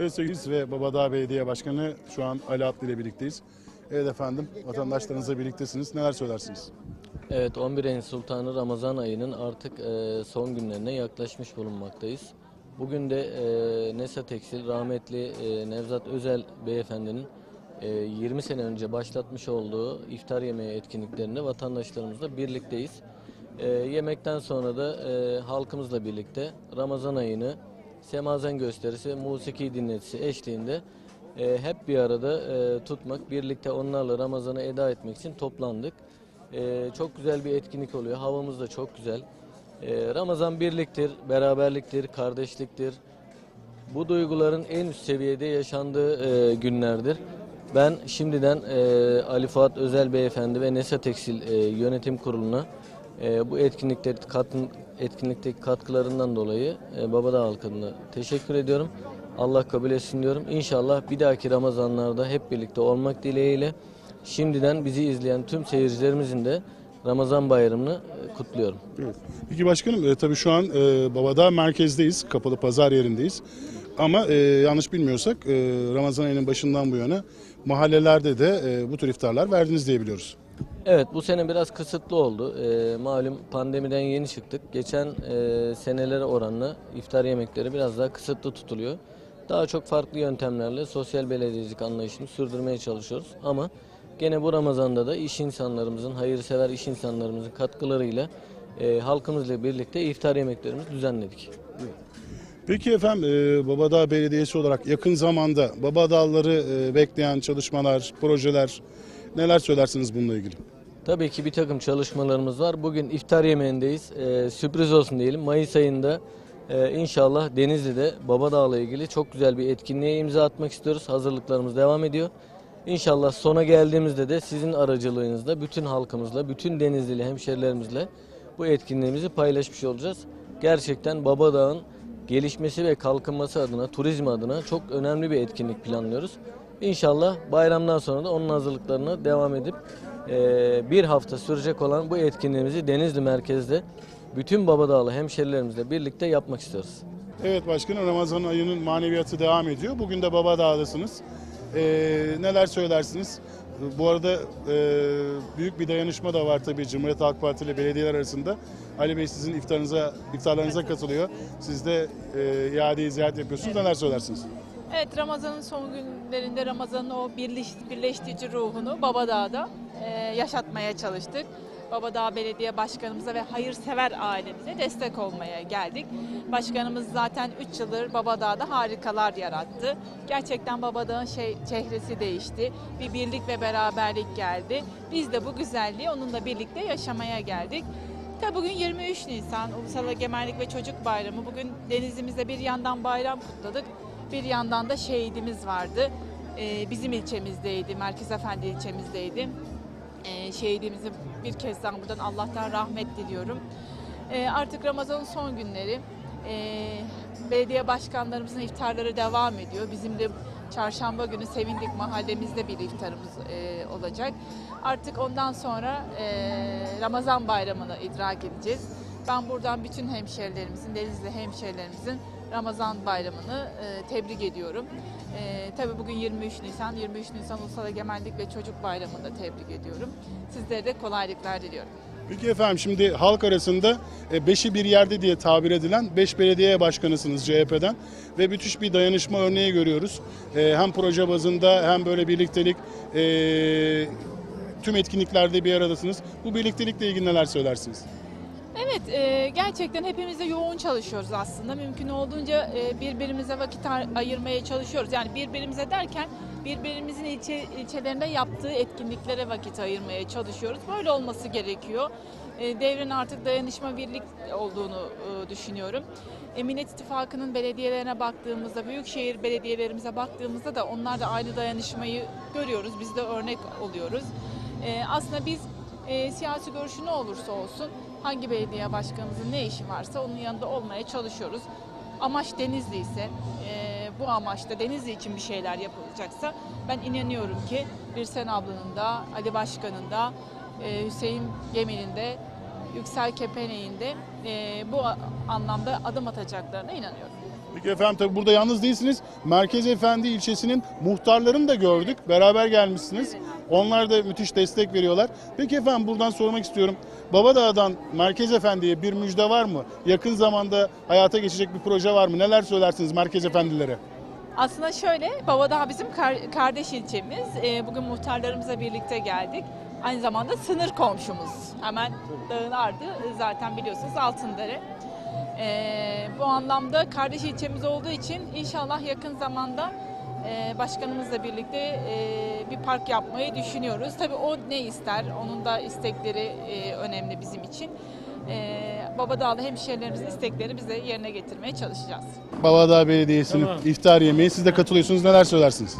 Evet sevgili ve Babadağ Belediye Başkanı şu an Ali Atlı ile birlikteyiz. Evet efendim vatandaşlarınızla birliktesiniz. Neler söylersiniz? Evet 11 ayın sultanı Ramazan ayının artık e, son günlerine yaklaşmış bulunmaktayız. Bugün de e, Nesa Tekstil rahmetli e, Nevzat Özel beyefendinin e, 20 sene önce başlatmış olduğu iftar yemeği etkinliklerinde vatandaşlarımızla birlikteyiz. E, yemekten sonra da e, halkımızla birlikte Ramazan ayını semazen gösterisi, musiki dinletisi eşliğinde e, hep bir arada e, tutmak, birlikte onlarla Ramazan'ı eda etmek için toplandık. Ee, çok güzel bir etkinlik oluyor. Havamız da çok güzel. Ee, Ramazan birliktir, beraberliktir, kardeşliktir. Bu duyguların en üst seviyede yaşandığı e, günlerdir. Ben şimdiden e, Ali Fuat Özel Beyefendi ve Nesa Tekstil e, Yönetim Kurulu'na e, bu etkinlikte katın, etkinlikteki katkılarından dolayı e, Babadağ halkına teşekkür ediyorum. Allah kabul etsin diyorum. İnşallah bir dahaki Ramazanlarda hep birlikte olmak dileğiyle şimdiden bizi izleyen tüm seyircilerimizin de Ramazan bayramını e, kutluyorum. Peki başkanım e, tabii şu an e, Babadağ merkezdeyiz. Kapalı pazar yerindeyiz. Ama e, yanlış bilmiyorsak e, Ramazan ayının başından bu yana mahallelerde de e, bu tür iftarlar verdiniz diye biliyoruz. Evet bu sene biraz kısıtlı oldu. Ee, malum pandemiden yeni çıktık. Geçen e, senelere oranla iftar yemekleri biraz daha kısıtlı tutuluyor. Daha çok farklı yöntemlerle sosyal belediyecilik anlayışını sürdürmeye çalışıyoruz. Ama gene bu Ramazan'da da iş insanlarımızın, hayırsever iş insanlarımızın katkılarıyla e, halkımızla birlikte iftar yemeklerimizi düzenledik. Peki efendim e, Babadağ Belediyesi olarak yakın zamanda Babadağları e, bekleyen çalışmalar, projeler neler söylersiniz bununla ilgili? Tabii ki bir takım çalışmalarımız var. Bugün iftar yemeğindeyiz. Ee, sürpriz olsun diyelim. Mayıs ayında e, inşallah Denizli'de Babadağ'la ilgili çok güzel bir etkinliğe imza atmak istiyoruz. Hazırlıklarımız devam ediyor. İnşallah sona geldiğimizde de sizin aracılığınızla bütün halkımızla, bütün Denizlili hemşerilerimizle bu etkinliğimizi paylaşmış olacağız. Gerçekten Babadağ'ın gelişmesi ve kalkınması adına, turizm adına çok önemli bir etkinlik planlıyoruz. İnşallah bayramdan sonra da onun hazırlıklarına devam edip e, bir hafta sürecek olan bu etkinliğimizi Denizli merkezde bütün Babadağlı hemşerilerimizle birlikte yapmak istiyoruz. Evet başkanım Ramazan ayının maneviyatı devam ediyor. Bugün de Babadağ'dasınız. E, neler söylersiniz? Bu arada e, büyük bir dayanışma da var tabii Cumhuriyet Halk Partisi ile belediyeler arasında. Ali Bey sizin iftarınıza, iftarlarınıza katılıyor. Siz de e, iadeyi ziyaret yapıyorsunuz. Neler söylersiniz? Evet Ramazan'ın son günlerinde Ramazan'ın o birleş, birleştirici ruhunu Babadağ'da e, yaşatmaya çalıştık. Babadağ Belediye Başkanımıza ve hayırsever ailemize destek olmaya geldik. Başkanımız zaten 3 yıldır Babadağ'da harikalar yarattı. Gerçekten Babadağ'ın şey, çehresi değişti. Bir birlik ve beraberlik geldi. Biz de bu güzelliği onunla birlikte yaşamaya geldik. Tabii bugün 23 Nisan Ulusal Egemenlik ve Çocuk Bayramı. Bugün denizimizde bir yandan bayram kutladık. Bir yandan da şehidimiz vardı. Ee, bizim ilçemizdeydi, Merkez Efendi ilçemizdeydi. Ee, şehidimizi bir kez daha buradan Allah'tan rahmet diliyorum. Ee, artık Ramazan'ın son günleri. Ee, belediye başkanlarımızın iftarları devam ediyor. Bizim de çarşamba günü Sevindik mahallemizde bir iftarımız e, olacak. Artık ondan sonra e, Ramazan bayramını idrak edeceğiz. Ben buradan bütün hemşerilerimizin, Denizli hemşerilerimizin Ramazan bayramını e, tebrik ediyorum. E, tabii bugün 23 Nisan, 23 Nisan Ulusal Egemenlik ve Çocuk Bayramı'nı da tebrik ediyorum. Sizlere de kolaylıklar diliyorum. Peki efendim şimdi halk arasında e, beşi bir yerde diye tabir edilen beş belediye başkanısınız CHP'den ve müthiş bir dayanışma örneği görüyoruz. E, Hem proje bazında hem böyle birliktelik e, tüm etkinliklerde bir aradasınız. Bu birliktelikle ilgili neler söylersiniz? Evet, e, gerçekten hepimiz de yoğun çalışıyoruz aslında. Mümkün olduğunca e, birbirimize vakit ay- ayırmaya çalışıyoruz. Yani birbirimize derken birbirimizin ilçe, ilçelerinde yaptığı etkinliklere vakit ayırmaya çalışıyoruz. Böyle olması gerekiyor. E, devrin artık dayanışma birlik olduğunu e, düşünüyorum. Emniyet İttifakı'nın belediyelerine baktığımızda, büyükşehir belediyelerimize baktığımızda da onlar da aynı dayanışmayı görüyoruz. Biz de örnek oluyoruz. E, aslında biz e, siyasi görüşü ne olursa olsun hangi belediye başkanımızın ne işi varsa onun yanında olmaya çalışıyoruz. Amaç Denizli ise e, bu amaçta Denizli için bir şeyler yapılacaksa ben inanıyorum ki Birsen ablanın da Ali Başkan'ın da e, Hüseyin Gemil'in de Yüksel Kepeneğin de e, bu anlamda adım atacaklarına inanıyorum. Peki efendim tabii burada yalnız değilsiniz. Merkez Efendi ilçesinin muhtarlarını da gördük. Beraber gelmişsiniz. Onlar da müthiş destek veriyorlar. Peki efendim buradan sormak istiyorum. Babadağ'dan Merkez Efendi'ye bir müjde var mı? Yakın zamanda hayata geçecek bir proje var mı? Neler söylersiniz Merkez Efendilere? Aslında şöyle, Babadağ bizim kar- kardeş ilçemiz. Ee, bugün muhtarlarımızla birlikte geldik. Aynı zamanda sınır komşumuz. Hemen dağın ardı zaten biliyorsunuz Altındere. Ee, bu anlamda kardeş ilçemiz olduğu için inşallah yakın zamanda e, başkanımızla birlikte e, bir park yapmayı düşünüyoruz. Tabii o ne ister, onun da istekleri e, önemli bizim için. E, Babadağlı hemşehrilerimizin istekleri bize yerine getirmeye çalışacağız. Babadağ Belediyesi'nin Tamam. iftar yemeği. Siz de katılıyorsunuz. Neler söylersiniz?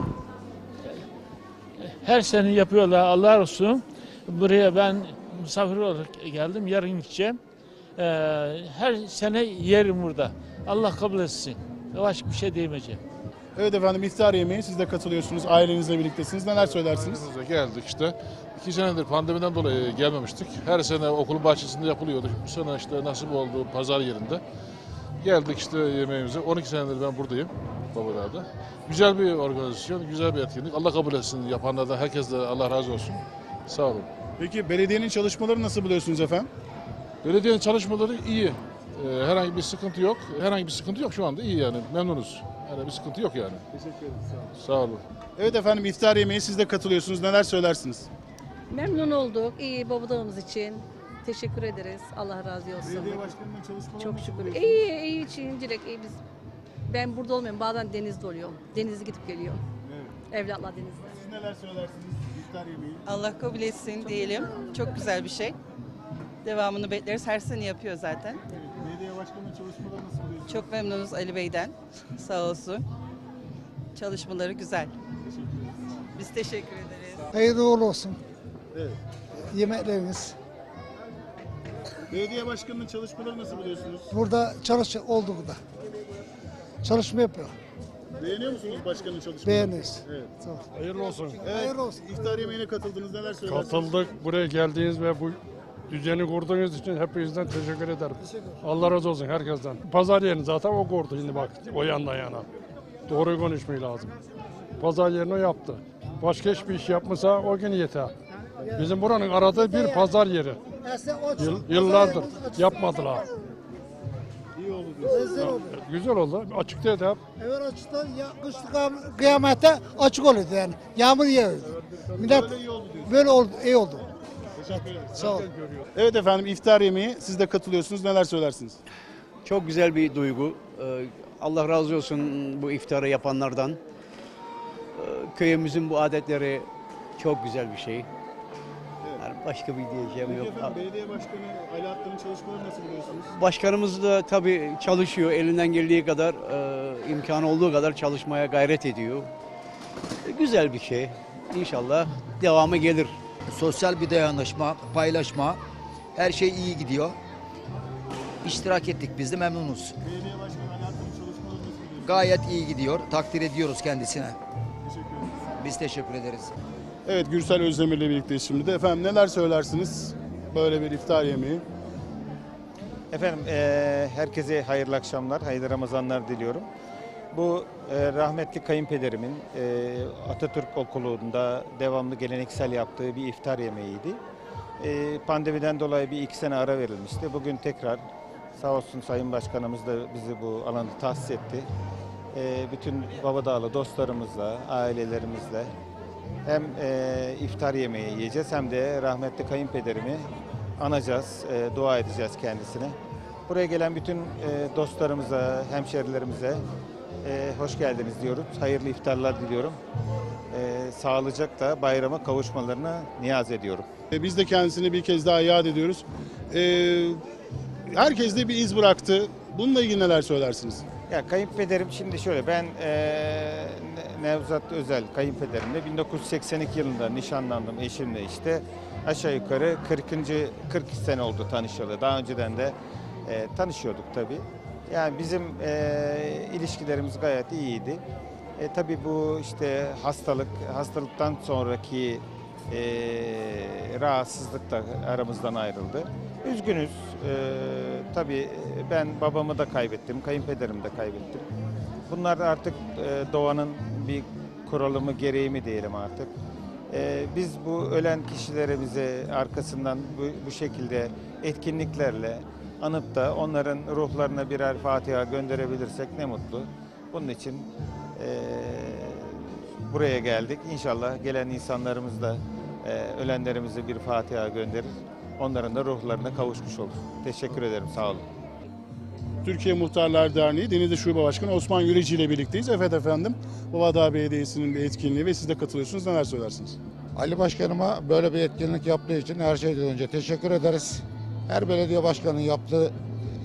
Her sene yapıyorlar Allah olsun. Buraya ben misafir olarak geldim. Yarın gideceğim. Ee, her sene yerim burada. Allah kabul etsin. Başka bir şey diyemeyeceğim. Evet efendim iftar yemeği. Siz de katılıyorsunuz. Ailenizle birliktesiniz. Neler söylersiniz? Ailemize geldik işte. İki senedir pandemiden dolayı gelmemiştik. Her sene okulun bahçesinde yapılıyordu. Bu sene işte nasip oldu pazar yerinde. Geldik işte yemeğimize. 12 senedir ben buradayım Babadağ'da. Güzel bir organizasyon, güzel bir etkinlik. Allah kabul etsin yapanlardan. Herkes de Allah razı olsun. Sağ olun. Peki belediyenin çalışmaları nasıl buluyorsunuz efendim? Belediyenin çalışmaları iyi. Ee, herhangi bir sıkıntı yok. Herhangi bir sıkıntı yok şu anda. iyi yani. Memnunuz. Yani bir sıkıntı yok yani. Teşekkür ederim. Sağ olun. Evet efendim iftar yemeği siz de katılıyorsunuz. Neler söylersiniz? Memnun olduk. İyi babadağımız için. Teşekkür ederiz. Allah razı olsun. başkanının çalışmaları Çok şükür. İyi, iyi şimdilik iyi biz. Ben burada olmuyorum. Bazen denizde oluyorum. Denizde gidip geliyor. Evlatlar denizde. Siz neler söylersiniz iftar yemeği? Allah kabul etsin diyelim. Çok güzel bir şey. Devamını bekleriz. Her sene yapıyor zaten. Belediye başkanının çalışmaları nasıl buluyorsunuz? Çok memnunuz Ali Bey'den. Sağ olsun. Çalışmaları güzel. Biz teşekkür ederiz. Hayırlı uğurlu olsun Evet. yemekleriniz. Belediye başkanının çalışmaları nasıl buluyorsunuz? Burada çalış oldu burada. Çalışma yapıyor. Beğeniyor musunuz başkanın çalışmalarını? Beğeniriz. Evet. Sağ ol. Hayırlı olsun. Evet. Hayırlı olsun. İftar yemeğine katıldınız. Neler söylersiniz? Katıldık. Buraya geldiğiniz ve bu düzeni kurduğunuz için hepinizden teşekkür ederim. Allah razı olsun herkesten. Pazar yerini zaten o kurdu şimdi bak o yandan yana. Doğruyu konuşmayı lazım. Pazar yerini o yaptı. Başka hiçbir iş yapmasa o gün yeter. Bizim buranın aradığı bir pazar yeri. Yıl- yıllardır yapmadılar. İyi oldu. Güzel oldu. Açıktaydı hep. Evet açıkta ya, kışlık kıyam- kıyamette açık oluyordu yani. Yağmur yağıyordu. Millet böyle oldu, iyi oldu. Ederim. Sağ ol. Evet efendim iftar yemeği. Siz de katılıyorsunuz. Neler söylersiniz? Çok güzel bir duygu. Ee, Allah razı olsun bu iftarı yapanlardan. Ee, Köyümüzün bu adetleri çok güzel bir şey. Yani başka bir diyeceğim Peki yok. efendim belediye başkanı Ali Atlı'nın çalışmaları nasıl buluyorsunuz? Başkanımız da tabii çalışıyor. Elinden geldiği kadar, e, imkanı olduğu kadar çalışmaya gayret ediyor. E, Güzel bir şey. İnşallah devamı gelir. Sosyal bir dayanışma, paylaşma, her şey iyi gidiyor. İştirak ettik, biz de memnunuz. Belediye başkanı Ali Atlı'nın çalışmaları nasıl buluyorsunuz? Gayet iyi gidiyor, takdir ediyoruz kendisine. Teşekkür ederim. Biz teşekkür ederiz. Evet Gürsel Özdemir'le birlikteyiz şimdi de. Efendim neler söylersiniz? Böyle bir iftar yemeği. Efendim eee, herkese hayırlı akşamlar, hayırlı Ramazanlar diliyorum. Bu eee, rahmetli kayınpederimin eee, Atatürk Okulu'nda devamlı geleneksel yaptığı bir iftar yemeğiydi. Eee, pandemiden dolayı bir iki sene ara verilmişti. Bugün tekrar sağ olsun Sayın Başkanımız da bizi bu alanı tahsis etti. Eee, bütün Babadağlı dostlarımızla, ailelerimizle hem eee, iftar yemeği yiyeceğiz hem de rahmetli kayınpederimi anacağız, eee, dua edeceğiz kendisine. Buraya gelen bütün eee, dostlarımıza, hemşerilerimize eee, hoş geldiniz diyoruz. Hayırlı iftarlar diliyorum. Eee sağlıcakla bayrama kavuşmalarını niyaz ediyorum. E, Biz de kendisini bir kez daha yad ediyoruz. Ee, herkes de bir iz bıraktı. Bununla ilgili neler söylersiniz? Ya kayınpederim şimdi şöyle ben eee, Ne- Nevzat Özel kayınpederimle 1982 yılında nişanlandım eşimle işte aşağı yukarı 40. 40 sene oldu tanışalı. Daha önceden de eee, tanışıyorduk tabii. Yani bizim eee, ilişkilerimiz gayet iyiydi. E, tabii bu işte hastalık, hastalıktan sonraki eee rahatsızlık da aramızdan ayrıldı. Üzgünüz. Ee, tabii ben babamı da kaybettim, kayınpederimi de kaybettim. Bunlar artık e, doğanın bir kuralı mı gereği mi diyelim artık. Ee, biz bu ölen kişilere bize arkasından bu, bu şekilde etkinliklerle anıp da onların ruhlarına birer Fatiha gönderebilirsek ne mutlu. Bunun için e, buraya geldik. İnşallah gelen insanlarımız da e, ölenlerimize bir Fatiha gönderir. Onların da ruhlarına kavuşmuş olur. Teşekkür ederim. Sağ olun. Türkiye Muhtarlar Derneği Denizli Şube Başkanı Osman Yüreci ile birlikteyiz. Evet efendim, Babadağ Belediyesi'nin bir etkinliği ve siz de katılıyorsunuz. Neler söylersiniz? Ali Başkanıma böyle bir etkinlik yaptığı için her şeyden önce teşekkür ederiz. Her belediye başkanının yaptığı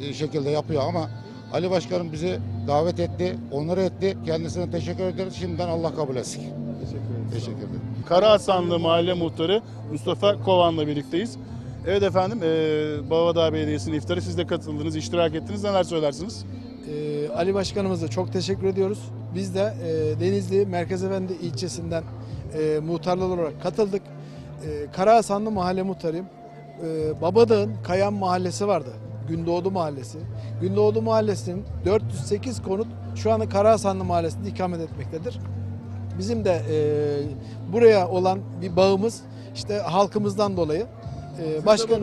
e, şekilde yapıyor ama Ali Başkanım bizi davet etti, onur etti. Kendisine teşekkür ederiz. Şimdiden Allah kabul etsin. Teşekkür ederim. Teşekkür ederim. Karahasanlı Mahalle Muhtarı Mustafa Kovan'la birlikteyiz. Evet efendim, e, Babadağ Belediyesi'nin iftarı siz de katıldınız, iştirak ettiniz. Neler söylersiniz? Ee, Ali Başkanımıza çok teşekkür ediyoruz. Biz de e, Denizli Merkez Efendi ilçesinden e, muhtarlar olarak katıldık. E, Karahasanlı mahalle muhtarıyım. E, Babadağ'ın Kayan Mahallesi vardı. Gündoğdu Mahallesi. Gündoğdu Mahallesi'nin 408 konut şu anda Karahasanlı Mahallesi'nde ikamet etmektedir. Bizim de e, buraya olan bir bağımız işte halkımızdan dolayı. E, başkan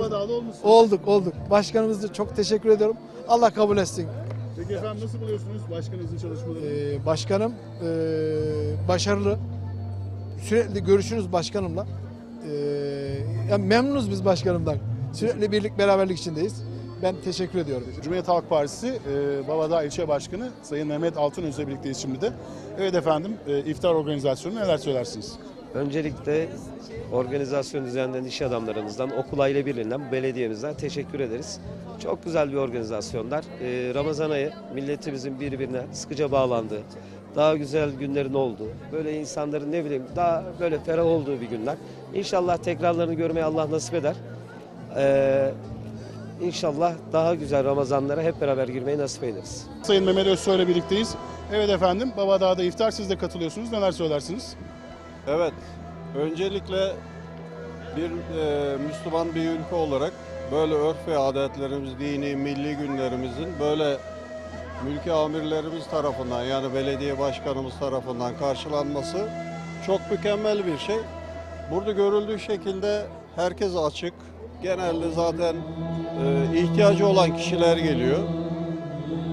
olduk olduk. Başkanımıza çok teşekkür ediyorum. Allah kabul etsin. Peki efendim nasıl buluyorsunuz başkanınızın çalışmalarını? Ee, başkanım ee, başarılı. Sürekli görüşürüz başkanımla. Ee, yani memnunuz biz başkanımdan. Sürekli birlik beraberlik içindeyiz. Ben teşekkür ediyorum. Cumhuriyet Halk Partisi e, Babadağ İlçe Başkanı Sayın Mehmet Altınöz'le birlikteyiz şimdi de. Evet efendim, e, iftar organizasyonu neler söylersiniz? Öncelikle organizasyon düzenleyen iş adamlarımızdan, okul aile birliğinden, belediyemizden teşekkür ederiz. Çok güzel bir organizasyonlar. Ee, Ramazan ayı milletimizin birbirine sıkıca bağlandığı, daha güzel günlerin olduğu, böyle insanların ne bileyim daha böyle ferah olduğu bir günler. İnşallah tekrarlarını görmeyi Allah nasip eder. Ee, İnşallah daha güzel Ramazanlara hep beraber girmeyi nasip ederiz. Sayın Mehmet Özsoy'la birlikteyiz. Evet efendim, Babadağ'da iftar siz de katılıyorsunuz. Neler söylersiniz? Evet, öncelikle bir e, Müslüman bir ülke olarak böyle örf ve adetlerimiz, dini, milli günlerimizin böyle mülki amirlerimiz tarafından yani belediye başkanımız tarafından karşılanması çok mükemmel bir şey. Burada görüldüğü şekilde herkes açık. Genelde zaten e, ihtiyacı olan kişiler geliyor.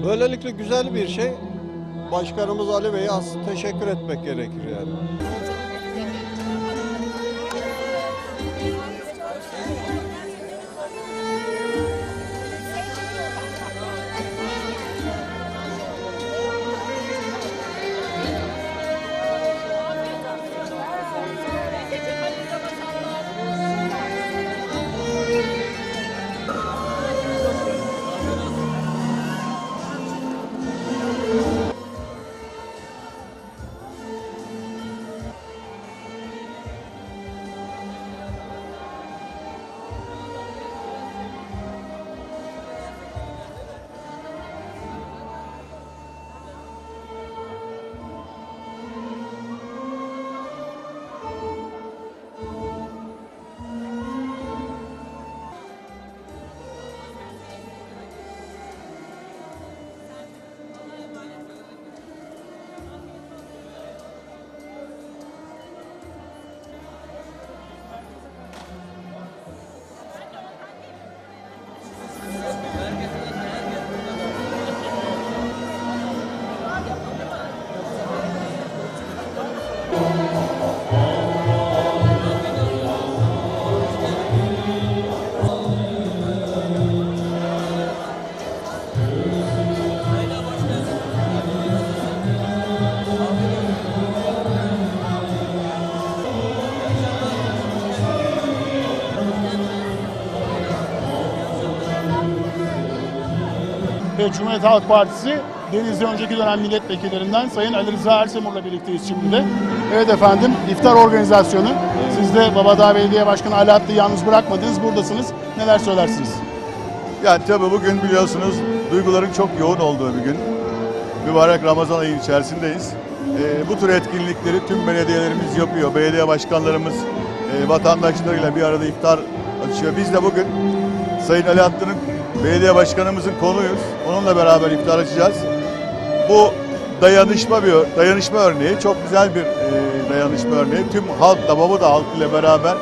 Böylelikle güzel bir şey. Başkanımız Ali Bey'e teşekkür etmek gerekir yani. Ve Cumhuriyet Halk Partisi Denizli önceki dönem milletvekillerinden Sayın Ali Rıza Ersemur'la birlikteyiz şimdi de. Evet efendim, iftar organizasyonu. Siz de Babadağ Belediye Başkanı Alaaddin'i yalnız bırakmadınız, buradasınız. Neler söylersiniz? Yani tabii bugün biliyorsunuz duyguların çok yoğun olduğu bir gün. Mübarek Ramazan ayı içerisindeyiz. Ee, bu tür etkinlikleri tüm belediyelerimiz yapıyor. Belediye başkanlarımız e, vatandaşlarıyla bir arada iftar açıyor. Biz de bugün Sayın Ali Atlı'nın belediye başkanımızın konuyuz. Onunla beraber iftar açacağız. Bu dayanışma bir dayanışma örneği. Çok güzel bir e, dayanışma örneği. Tüm halkla, Babadağ halkıyla beraber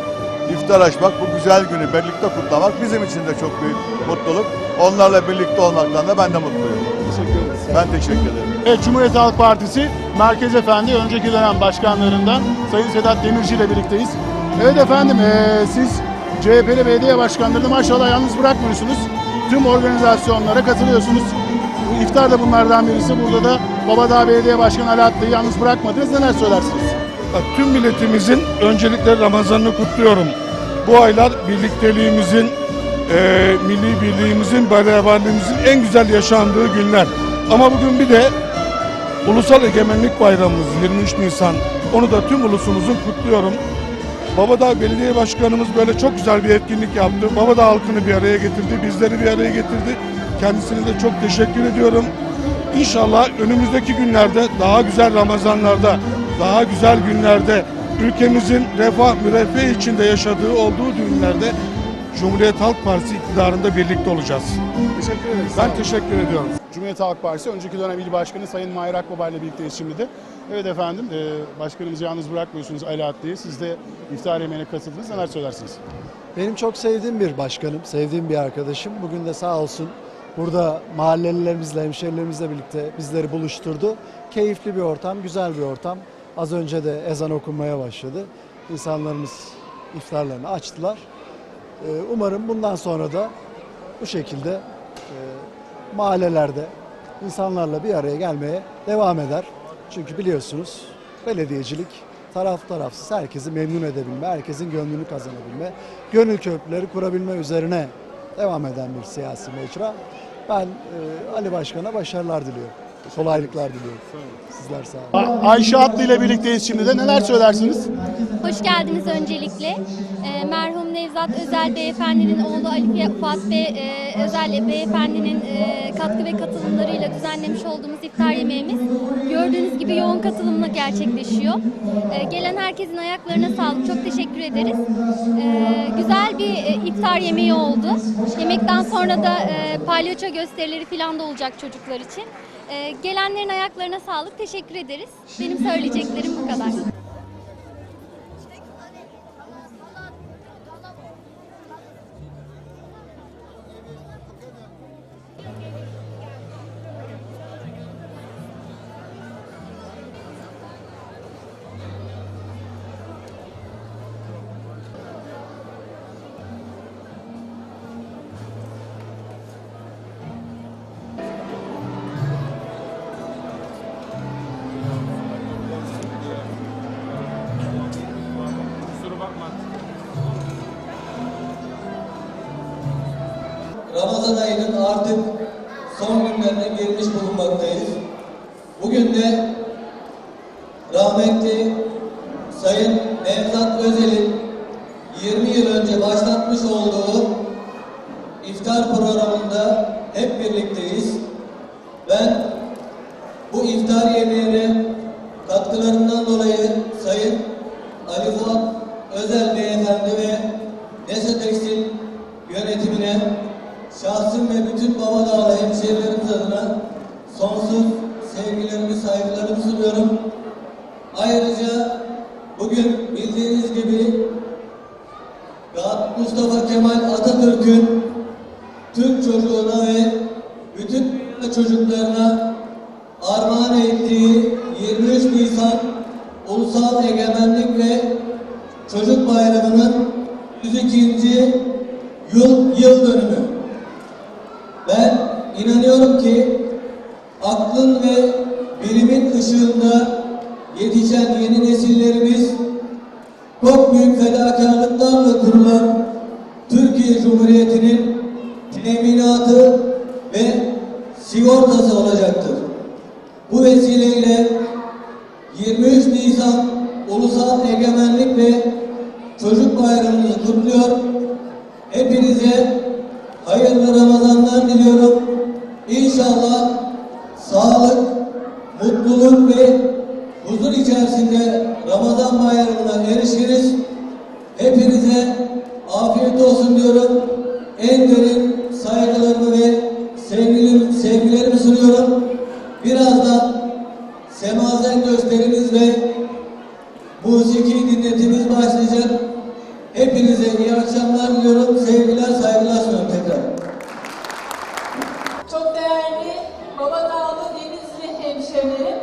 iftar açmak, bu güzel günü birlikte kutlamak bizim için de çok büyük mutluluk. Onlarla birlikte olmaktan da ben de mutluyum. Teşekkür ederiz. Ben teşekkür ederim. Evet, Cumhuriyet Halk Partisi Merkez Efendi önceki dönem başkanlarından Sayın Sedat Demirci ile birlikteyiz. Evet efendim eee, siz CHP'li belediye başkanlarını maşallah yalnız bırakmıyorsunuz. Tüm organizasyonlara katılıyorsunuz. İftar da bunlardan birisi. Burada da Babadağ Belediye Başkanı Atlı'yı yalnız bırakmadınız. Neler söylersiniz? Tüm milletimizin öncelikle Ramazan'ını kutluyorum. Bu aylar birlikteliğimizin, eee, milli birliğimizin, beraberliğimizin en güzel yaşandığı günler. Ama bugün bir de Ulusal Egemenlik Bayramımız 23 Nisan. Onu da tüm ulusumuzun kutluyorum. Babadağ Belediye Başkanımız böyle çok güzel bir etkinlik yaptı. Babadağ halkını bir araya getirdi, bizleri bir araya getirdi. Kendisine de çok teşekkür ediyorum. İnşallah önümüzdeki günlerde daha güzel Ramazanlarda, daha güzel günlerde ülkemizin refah müreffeh içinde yaşadığı olduğu günlerde Cumhuriyet Halk Partisi iktidarında birlikte olacağız. Teşekkür ederiz. Ben teşekkür ediyorum. Cumhuriyet Halk Partisi önceki dönem il başkanı Sayın Mahir Akbaba ile birlikteyiz şimdi de. Evet efendim, eee, başkanımızı yalnız bırakmıyorsunuz Atlı'yı. Siz de iftar yemeğine katıldınız. Neler söylersiniz? Benim çok sevdiğim bir başkanım, sevdiğim bir arkadaşım. Bugün de sağ olsun burada mahallelilerimizle, hemşerilerimizle birlikte bizleri buluşturdu. Keyifli bir ortam, güzel bir ortam. Az önce de ezan okunmaya başladı. İnsanlarımız iftarlarını açtılar. Ee, Umarım bundan sonra da bu şekilde e, mahallelerde insanlarla bir araya gelmeye devam eder. Çünkü biliyorsunuz belediyecilik taraf tarafsız herkesi memnun edebilme, herkesin gönlünü kazanabilme, gönül köprüleri kurabilme üzerine devam eden bir siyasi mecra. Ben e, Ali Başkan'a başarılar diliyorum. Kolaylıklar diliyorum. Sizler sağ olun. Ayşe Atlı ile birlikteyiz şimdi de. Neler söylersiniz? Hoş geldiniz öncelikle. Ee, merhum Nevzat Özel Beyefendinin oğlu Ali Fuat Bey, e, Özel Beyefendinin e, katkı ve katılımlarıyla düzenlemiş olduğumuz iftar yemeğimiz gördüğünüz gibi yoğun katılımla gerçekleşiyor. Ee, gelen herkesin ayaklarına sağlık. Çok teşekkür ederiz. Ee, güzel bir e, iftar yemeği oldu. Yemekten sonra da e, palyaço gösterileri falan da olacak çocuklar için. Ee, gelenlerin ayaklarına sağlık. Teşekkür ederiz. Benim söyleyeceklerim bu kadar. Ramazan ayının artık son günlerine girmiş bulunmaktayız. Bugün de rahmetli Sayın Nevzat Özel'in 20 yıl önce başlatmış olduğu iftar programında hep birlikteyiz. Ben bu iftar yemeğine katkılarından dolayı Sayın Ali Fuat Özel Beyefendi ve Nese Tekstil yönetimine şahsım ve bütün Babadağlı hemşehrilerimiz adına sonsuz sevgilerimi, saygılarımı sunuyorum. Ayrıca bugün bildiğiniz gibi Mustafa Kemal Atatürk'ün Türk çocuğuna ve bütün dünya çocuklarına armağan ettiği 23 Nisan Ulusal Egemenlik ve Çocuk Bayramı'nın 102. yıl, yıl dönümü. Ben inanıyorum ki aklın ve bilimin ışığında yetişen yeni nesillerimiz çok büyük fedakarlıklarla kurulan Türkiye Cumhuriyeti'nin teminatı ve sigortası olacaktır. Bu vesileyle 23 Nisan Ulusal Egemenlik ve Çocuk Bayramımızı kutluyor. Hepinize hayırlı Ramazanlar diliyorum. İnşallah sağlık, mutluluk ve huzur içerisinde Ramazan bayramına erişiriz. Hepinize afiyet olsun diyorum. En derin saygılarımı ve sevgilim, sevgilerimi sunuyorum. Birazdan semazen gösterimiz ve musiki dinletimiz başlayacak. Hepinize iyi akşamlar diliyorum. Sevgiler, saygılar sunuyorum tekrar. Çok değerli Baba Dağlı Denizli hemşehrilerim.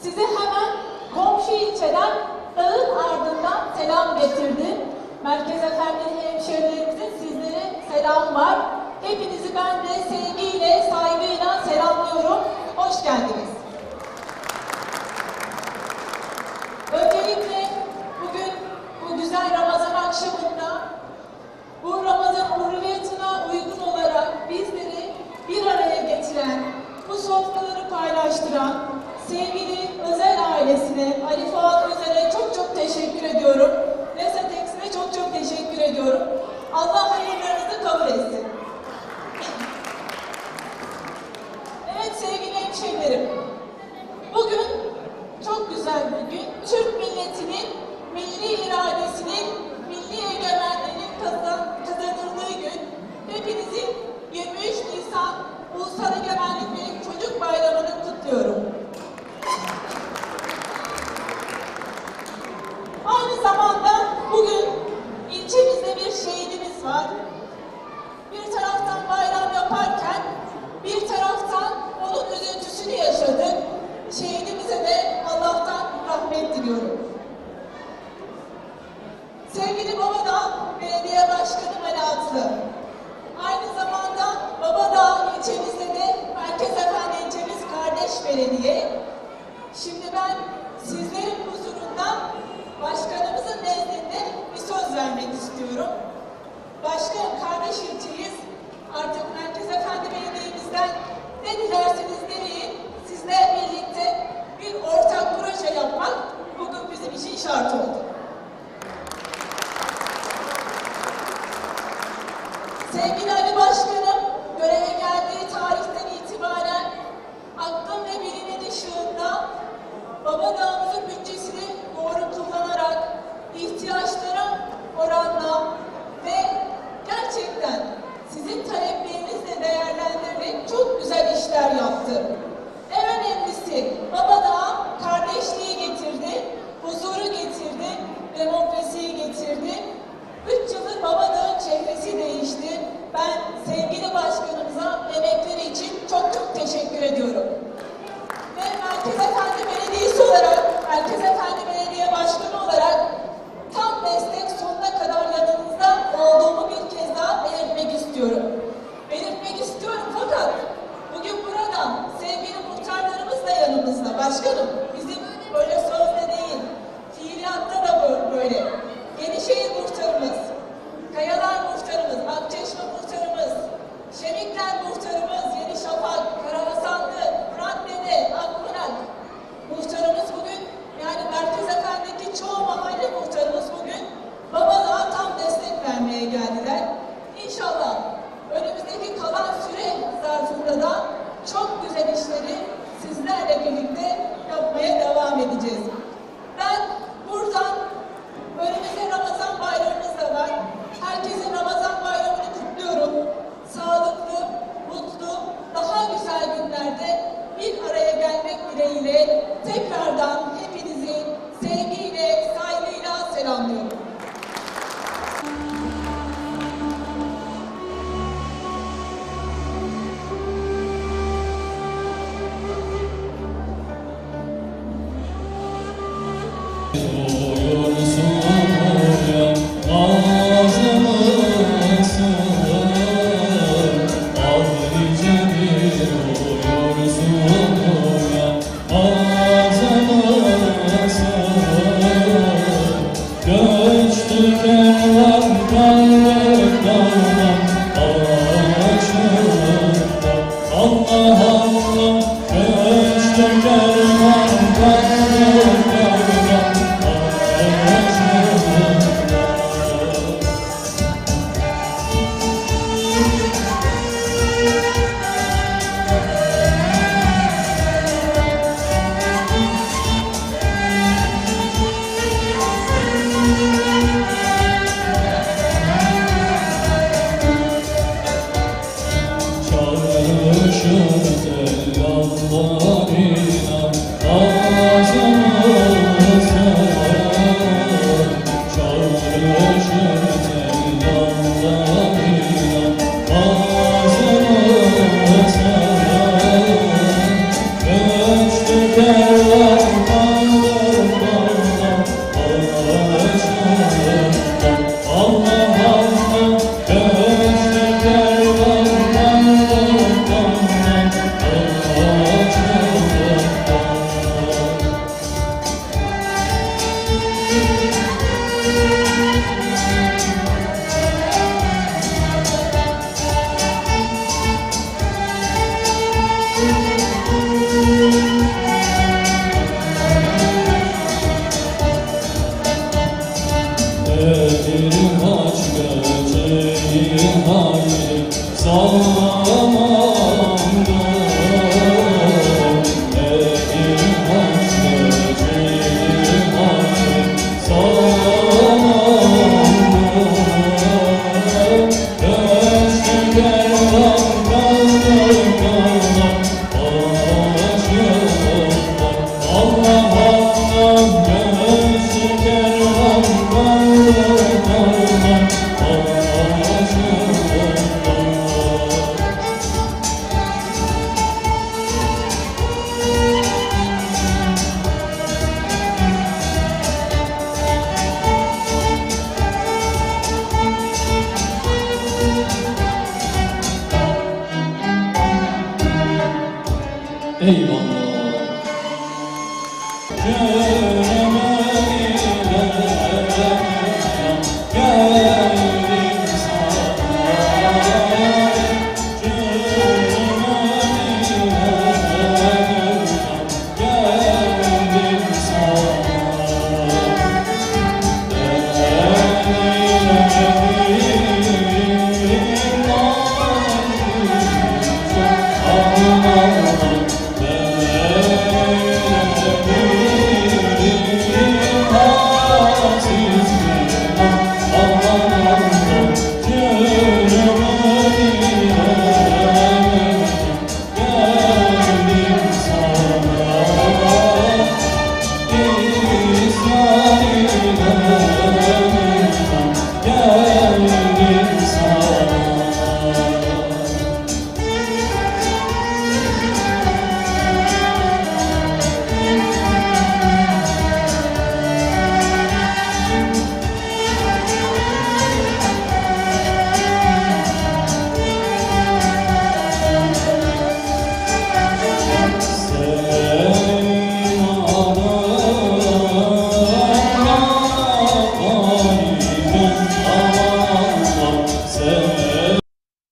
Size hemen komşu ilçeden ağın ardından selam getirdi. Merkez Efendi hemşehrilerimizin sizlere selam var. Hepinizi ben de sevgiyle, saygıyla selamlıyorum. Hoş geldiniz. Öncelikle bugün bu güzel Ramazan akşamında bu Ramazan urviyatına uygun olarak bizleri bir araya getiren, bu sofraları paylaştıran sevgili Özel ailesine, Ali Fuat Özel'e çok çok teşekkür ediyorum teşekkür ediyorum. Allah hayırlarınızı kabul etsin. Evet sevgili hemşehrilerim. Bugün çok güzel bir gün. Türk milletinin milli iradesinin, milli egemenliğinin kazan,